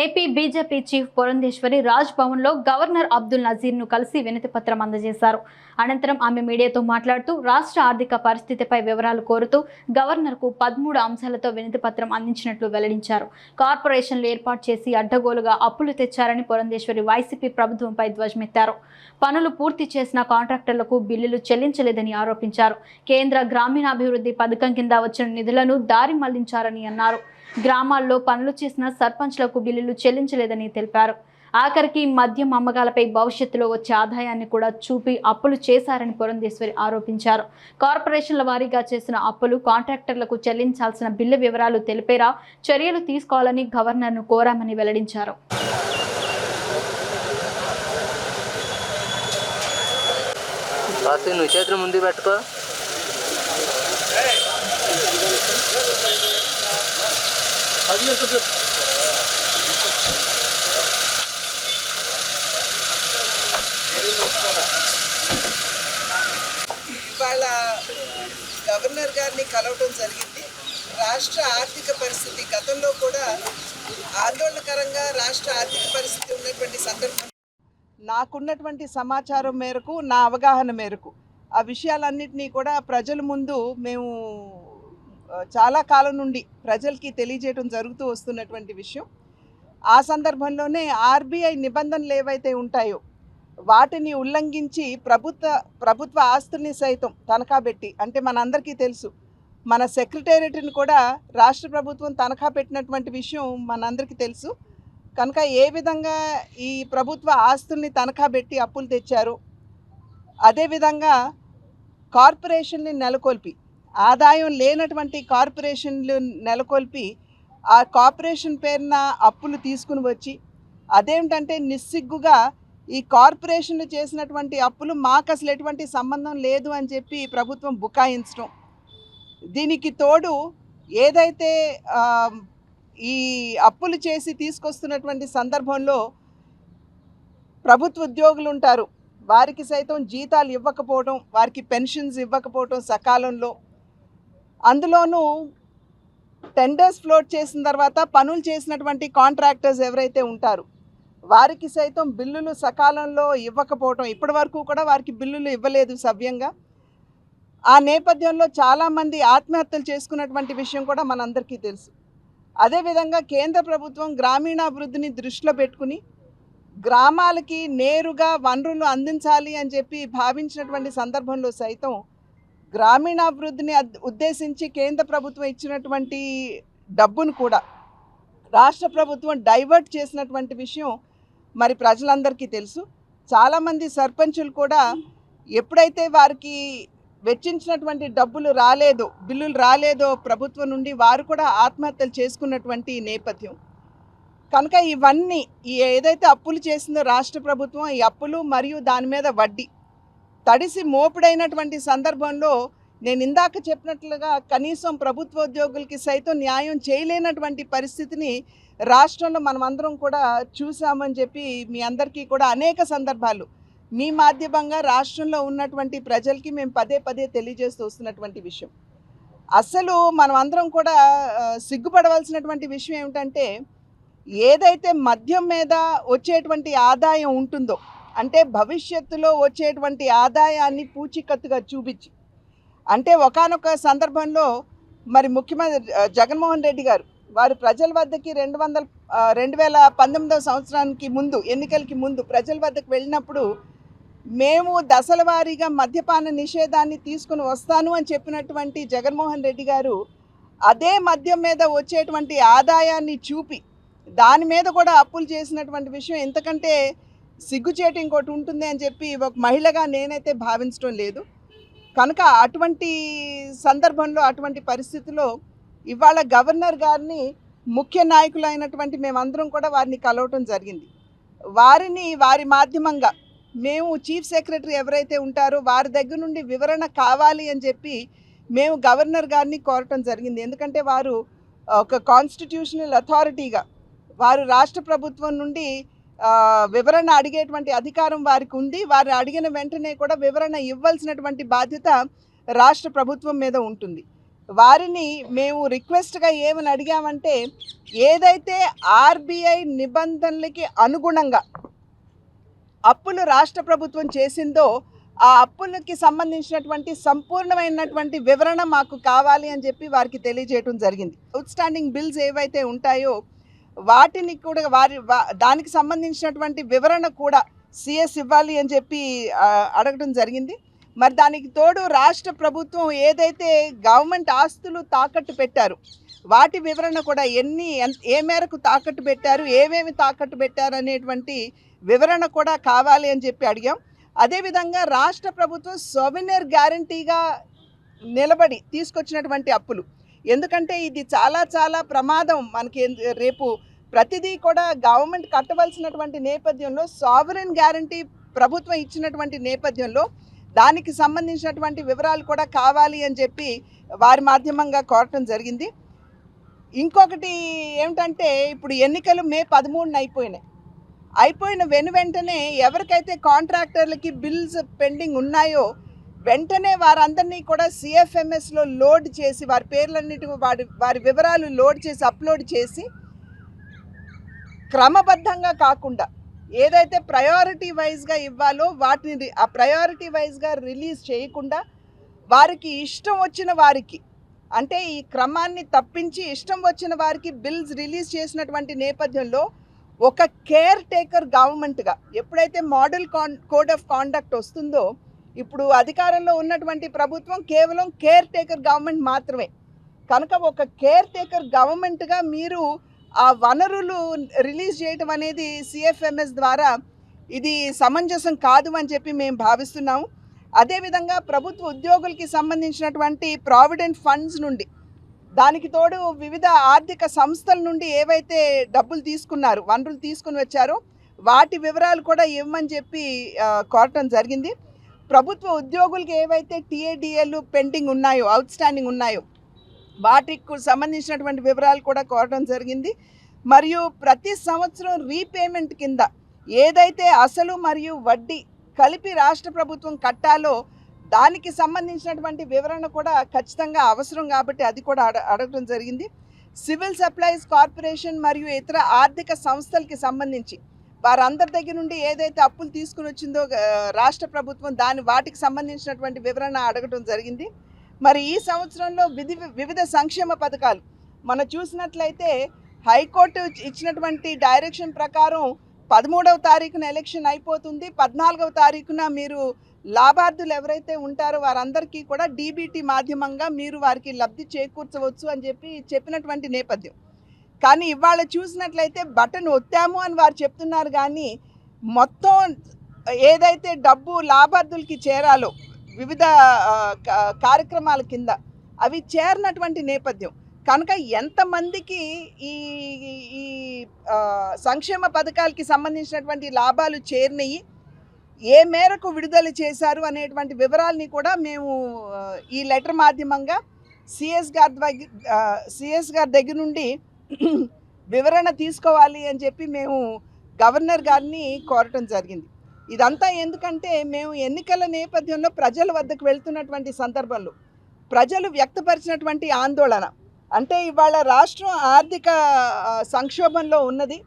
AP BJP chief Purandeswari Raj భవన్లో governor Abdul నజీర్ను కలిసి వినతి పత్రం అందజేశారు. అనంతరం ఆమె మీడియాతో మాట్లాడుతూ రాష్ట్ర ఆర్థిక పరిస్థితిపై వివరాలు కోరుతూ గవర్నర్కు పదమూడు అంశాలతో వినతి పత్రం అందించినట్లు వెల్లడించారు. కార్పొరేషన్లు ఏర్పాటు చేసి అడ్డగోలుగా అప్పులు తెచ్చారని పురంధేశ్వరి వైసీపీ ప్రభుత్వంపై ధ్వజమెత్తారు. పనులు పూర్తి చేసిన కాంట్రాక్టర్లకు బిల్లులు చెల్లించలేదని ఆరోపించారు. కేంద్ర గ్రామీణాభివృద్ధి పథకం కింద వచ్చిన నిధులను దారి మళ్ళించారని అన్నారు. గ్రామాల్లో పనులు చేసిన సర్పంచ్లకు బిల్లులు చెల్లించలేదని తెలిపారు. ఆఖరికి మద్యం అమ్మకాలపై భవిష్యత్తులో వచ్చే ఆదాయాన్ని కూడా చూపి అప్పులు చేశారని పురంధేశ్వరి ఆరోపించారు. కార్పొరేషన్ల వారీగా చేసిన అప్పులు కాంట్రాక్టర్లకు చెల్లించాల్సిన బిల్లు వివరాలు తెలిపేలా చర్యలు తీసుకోవాలని గవర్నర్ను కోరామని వెల్లడించారు. నువ్వు చేతులు ముందు పెట్టుకో. ఇవాళ గవర్నర్ గారిని కలవటం జరిగింది. రాష్ట్ర ఆర్థిక పరిస్థితి గతంలో కూడా ఆందోళనకరంగా రాష్ట్ర ఆర్థిక పరిస్థితి ఉన్నటువంటి సందర్భం. నాకున్నటువంటి సమాచారం మేరకు నా అవగాహన మేరకు ఆ విషయాలన్నింటినీ కూడా ప్రజల ముందు మేము చాలా కాలం నుండి ప్రజలకి తెలియజేయడం జరుగుతూ వస్తున్నటువంటి విషయం. ఆ సందర్భంలోనే ఆర్బీఐ నిబంధనలు ఏవైతే ఉంటాయో వాటిని ఉల్లంఘించి ప్రభుత్వ ప్రభుత్వ ఆస్తుల్ని సైతం తనఖా పెట్టి అంటే మనందరికీ తెలుసు మన సెక్రటేరియట్ని కూడా రాష్ట్ర ప్రభుత్వం తనఖా పెట్టినటువంటి విషయం మనందరికీ తెలుసు. కనుక ఏ విధంగా ఈ ప్రభుత్వ ఆస్తుల్ని తనఖా పెట్టి అప్పులు తెచ్చారు అదేవిధంగా కార్పొరేషన్ని నెలకొల్పి ఆదాయం లేనటువంటి కార్పొరేషన్లు నెలకొల్పి ఆ కార్పొరేషన్ పేరున అప్పులు తీసుకుని వచ్చి అదేమిటంటే నిస్సిగ్గుగా ఈ కార్పొరేషన్లు చేసినటువంటి అప్పులు మాకు అసలు ఎటువంటి సంబంధం లేదు అని చెప్పి ప్రభుత్వం బుకాయించడం. దీనికి తోడు ఏదైతే ఈ అప్పులు చేసి తీసుకొస్తున్నటువంటి సందర్భంలో ప్రభుత్వ ఉద్యోగులు ఉంటారు. వారికి సైతం జీతాలు ఇవ్వకపోవడం వారికి పెన్షన్స్ ఇవ్వకపోవడం సకాలంలో అందులోనూ టెండర్స్ ఫ్లోట్ చేసిన తర్వాత పనులు చేసినటువంటి కాంట్రాక్టర్స్ ఎవరైతే ఉంటారు వారికి సైతం బిల్లులు సకాలంలో ఇవ్వకపోవటం ఇప్పటి వరకు కూడా వారికి బిల్లులు ఇవ్వలేదు సవ్యంగా. ఆ నేపథ్యంలో చాలామంది ఆత్మహత్యలు చేసుకున్నటువంటి విషయం కూడా మనందరికీ తెలుసు. అదేవిధంగా కేంద్ర ప్రభుత్వం గ్రామీణాభివృద్ధిని దృష్టిలో పెట్టుకుని గ్రామాలకి నేరుగా వనరులు అందించాలి అని చెప్పి భావించినటువంటి సందర్భంలో సైతం గ్రామీణాభివృద్ధిని ఉద్దేశించి కేంద్ర ప్రభుత్వం ఇచ్చినటువంటి డబ్బును కూడా రాష్ట్ర ప్రభుత్వం డైవర్ట్ చేసినటువంటి విషయం మరి ప్రజలందరికీ తెలుసు. చాలామంది సర్పంచులు కూడా ఎప్పుడైతే వారికి వెచ్చించినటువంటి డబ్బులు రాలేదో బిల్లులు రాలేదో ప్రభుత్వం నుండి వారు కూడా ఆత్మహత్యలు చేసుకున్నటువంటి నేపథ్యం. కనుక ఇవన్నీ ఈ ఏదైతే అప్పులు చేసిందో రాష్ట్ర ప్రభుత్వం ఈ అప్పులు మరియు దాని మీద వడ్డీ తడిసి మోపుడైనటువంటి సందర్భంలో నేను ఇందాక చెప్పినట్లుగా కనీసం ప్రభుత్వ ఉద్యోగులకి సైతం న్యాయం చేయలేనటువంటి పరిస్థితిని రాష్ట్రంలో మనమందరం కూడా చూసామని చెప్పి మీ అందరికీ కూడా అనేక సందర్భాలు. మీ మాధ్యమంగా రాష్ట్రంలో ఉన్నటువంటి ప్రజలకి మేము పదే పదే తెలియజేస్తూ వస్తున్నటువంటి విషయం. అసలు మనం అందరం కూడా సిగ్గుపడవలసినటువంటి విషయం ఏమిటంటే ఏదైతే మద్యం మీద వచ్చేటువంటి ఆదాయం ఉంటుందో అంటే భవిష్యత్తులో వచ్చేటువంటి ఆదాయాన్ని పూచికత్తుగా చూపించి అంటే ఒకానొక సందర్భంలో మరి ముఖ్యమంత్రి జగన్మోహన్ రెడ్డి గారు వారు ప్రజల వద్దకి రెండు వందల రెండు వేల పంతొమ్మిదవ సంవత్సరానికి ముందు ఎన్నికలకి ముందు ప్రజల వద్దకు వెళ్ళినప్పుడు మేము దశల వారీగా మద్యపాన నిషేధాన్ని తీసుకుని వస్తాను అని చెప్పినటువంటి జగన్మోహన్ రెడ్డి గారు అదే మద్యం మీద వచ్చేటువంటి ఆదాయాన్ని చూపి దాని మీద కూడా అప్పులు చేసినటువంటి విషయం. ఎంతకంటే సిగ్గుచేటు ఇంకోటి ఉంటుంది అని చెప్పి ఒక మహిళగా నేనైతే భావించడం లేదు. కనుక అటువంటి సందర్భంలో అటువంటి పరిస్థితిలో ఇవాళ గవర్నర్ గారిని ముఖ్య నాయకులైనటువంటి మేమందరం కూడా వారిని కలవటం జరిగింది. వారిని వారి మాధ్యమంగా మేము చీఫ్ సెక్రటరీ ఎవరైతే ఉంటారో వారి దగ్గర నుండి వివరణ కావాలి అని చెప్పి మేము గవర్నర్ గారిని కోరటం జరిగింది. ఎందుకంటే వారు ఒక కాన్స్టిట్యూషనల్ అథారిటీగా వారు రాష్ట్ర ప్రభుత్వం నుండి వివరణ అడిగేటువంటి అధికారం వారికి ఉంది. వారు అడిగిన వెంటనే కూడా వివరణ ఇవ్వాల్సినటువంటి బాధ్యత రాష్ట్ర ప్రభుత్వం మీద ఉంటుంది. వారిని మేము రిక్వెస్ట్గా ఏమని అడిగామంటే ఏదైతే ఆర్బీఐ నిబంధనలకి అనుగుణంగా అప్పులు రాష్ట్ర ప్రభుత్వం చేసిందో ఆ అప్పులకి సంబంధించినటువంటి సంపూర్ణమైనటువంటి వివరణ మాకు కావాలి అని చెప్పి వారికి తెలియజేయడం జరిగింది. అవుట్ స్టాండింగ్ బిల్స్ ఏవైతే ఉంటాయో వాటిని కూడా వారి వా- దానికి సంబంధించినటువంటి వివరణ కూడా సిఎస్ ఇవ్వాలి అని చెప్పి అడగడం జరిగింది. మరి దానికి తోడు రాష్ట్ర ప్రభుత్వం ఏదైతే గవర్నమెంట్ ఆస్తులు తాకట్టు పెట్టారు వాటి వివరణ కూడా ఎన్ని ఏ మేరకు తాకట్టు పెట్టారు ఏమేమి తాకట్టు పెట్టారు అనేటువంటి వివరణ కూడా కావాలి అని చెప్పి అడిగాం. అదేవిధంగా రాష్ట్ర ప్రభుత్వం సోవినర్ గ్యారంటీగా నిలబడి తీసుకొచ్చినటువంటి అప్పులు. ఎందుకంటే ఇది చాలా చాలా ప్రమాదం మనకి రేపు ప్రతిదీ కూడా గవర్నమెంట్ కట్టవలసినటువంటి నేపథ్యంలో సావరన్ గ్యారంటీ ప్రభుత్వం ఇచ్చినటువంటి నేపథ్యంలో దానికి సంబంధించినటువంటి వివరాలు కూడా కావాలి అని చెప్పి వారి మాధ్యమంగా కోరటం జరిగింది. ఇంకొకటి ఏమిటంటే ఇప్పుడు ఎన్నికలు మే పదమూడున అయిపోయినాయి. అయిపోయిన వెను వెంటనే ఎవరికైతే కాంట్రాక్టర్లకి బిల్స్ పెండింగ్ ఉన్నాయో వెంటనే వారందరినీ కూడా సిఎఫ్ఎంఎస్లో లోడ్ చేసి వారి పేర్లన్నిటి వారి వారి వివరాలు లోడ్ చేసి అప్లోడ్ చేసి క్రమబద్ధంగా కాకుండా ఏదైతే ప్రయారిటీ వైజ్గా ఇవ్వాలో వాటిని ఆ ప్రయారిటీ వైజ్గా రిలీజ్ చేయకుండా వారికి ఇష్టం వచ్చిన వారికి అంటే ఈ క్రమాన్ని తప్పించి ఇష్టం వచ్చిన వారికి బిల్స్ రిలీజ్ చేసినటువంటి నేపథ్యంలో ఒక కేర్ టేకర్ గవర్నమెంట్గా ఎప్పుడైతే model con code of conduct వస్తుందో ఇప్పుడు అధికారంలో ఉన్నటువంటి ప్రభుత్వం కేవలం కేర్ టేకర్ గవర్నమెంట్ మాత్రమే. కనుక ఒక కేర్ టేకర్ గవర్నమెంట్గా మీరు ఆ వనరులు రిలీజ్ చేయటం అనేది సిఎఫ్ఎంఎస్ ద్వారా ఇది సమంజసం కాదు అని చెప్పి మేము భావిస్తున్నాము. అదేవిధంగా ప్రభుత్వ ఉద్యోగులకి సంబంధించినటువంటి ప్రావిడెంట్ ఫండ్స్ నుండి దానికి తోడు వివిధ ఆర్థిక సంస్థల నుండి ఏవైతే డబ్బులు తీసుకున్నారు వనరులు తీసుకుని వచ్చారో వాటి వివరాలు కూడా ఇవ్వమని చెప్పి కోరటం జరిగింది. ప్రభుత్వ ఉద్యోగులకి ఏవైతే టీఏడిఏలు పెండింగ్ ఉన్నాయో అవుట్ స్టాండింగ్ ఉన్నాయో వాటికి సంబంధించినటువంటి వివరాలు కూడా కోరడం జరిగింది. మరియు ప్రతి సంవత్సరం రీపేమెంట్ కింద ఏదైతే అసలు మరియు వడ్డీ కలిపి రాష్ట్ర ప్రభుత్వం కట్టాలో దానికి సంబంధించినటువంటి వివరణ కూడా ఖచ్చితంగా అవసరం కాబట్టి అది కూడా అడ అడగడం జరిగింది. సివిల్ సప్లైస్ కార్పొరేషన్ మరియు ఇతర ఆర్థిక సంస్థలకి సంబంధించి వారందరి దగ్గర నుండి ఏదైతే అప్పులు తీసుకుని వచ్చిందో రాష్ట్ర ప్రభుత్వం దాని వాటికి సంబంధించినటువంటి వివరణ అడగడం జరిగింది. మరి ఈ సంవత్సరంలో విధి వివిధ సంక్షేమ పథకాలు. మనం చూసినట్లయితే హైకోర్టు ఇచ్చినటువంటి డైరెక్షన్ ప్రకారం పదమూడవ తారీఖున ఎలక్షన్ అయిపోతుంది. పద్నాలుగవ తారీఖున మీరు లాభార్థులు ఎవరైతే ఉంటారో వారందరికీ కూడా డీబీటీ మాధ్యమంగా మీరు వారికి లబ్ధి చేకూర్చవచ్చు అని చెప్పి చెప్పినటువంటి నేపథ్యం. కానీ ఇవాళ చూసినట్లయితే బటన్ ఒత్తాము అని వారు చెప్తున్నారు కానీ మొత్తం ఏదైతే డబ్బు లాభార్థులకి చేరాలో వివిధ కార్యక్రమాల కింద అవి చేరినటువంటి నేపథ్యం. కనుక ఎంతమందికి ఈ ఈ సంక్షేమ పథకాలకి సంబంధించినటువంటి లాభాలు చేరినాయి ఏ మేరకు విడుదల చేశారు అనేటువంటి వివరాలని కూడా మేము ఈ లెటర్ మాధ్యమంగా సిఎస్ గారి దగ్గర సిఎస్ గారి దగ్గర నుండి వివరణ తీసుకోవాలి అని చెప్పి మేము గవర్నర్ గారిని కోరటం జరిగింది. ఇదంతా ఎందుకంటే మేము ఎన్నికల నేపథ్యంలో ప్రజల వద్దకు వెళ్తున్నటువంటి సందర్భంలో ప్రజలు వ్యక్తపరిచినటువంటి ఆందోళన. అంటే ఇవాళ రాష్ట్రం ఆర్థిక సంక్షోభంలో ఉన్నది.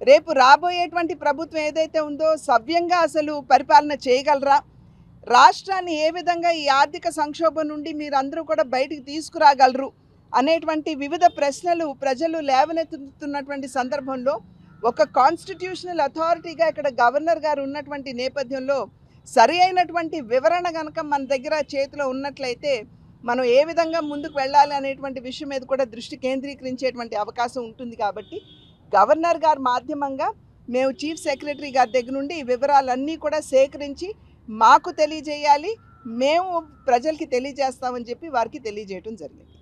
రేపు రాబోయేటువంటి ప్రభుత్వం ఏదైతే ఉందో సవ్యంగా అసలు పరిపాలన చేయగలరా? రాష్ట్రాన్ని ఏ విధంగా ఈ ఆర్థిక సంక్షోభం నుండి మీరందరూ కూడా బయటికి తీసుకురాగలరు? అనేటువంటి వివిధ ప్రశ్నలు ప్రజలు లేవనెత్తుతున్నటువంటి సందర్భంలో ఒక కాన్స్టిట్యూషనల్ అథారిటీగా ఇక్కడ గవర్నర్ గారు ఉన్నటువంటి నేపథ్యంలో సరి అయినటువంటి వివరణ కనుక మన దగ్గర చేతిలో ఉన్నట్లయితే మనం ఏ విధంగా ముందుకు వెళ్ళాలి అనేటువంటి విషయం మీద కూడా దృష్టి కేంద్రీకరించేటువంటి అవకాశం ఉంటుంది కాబట్టి గవర్నర్ గారి మాధ్యమంగా మేము చీఫ్ సెక్రటరీ గారి దగ్గర నుండి ఈ వివరాలన్నీ కూడా సేకరించి మాకు తెలియజేయాలి మేము ప్రజలకి తెలియజేస్తామని చెప్పి వారికి తెలియజేయటం జరిగింది.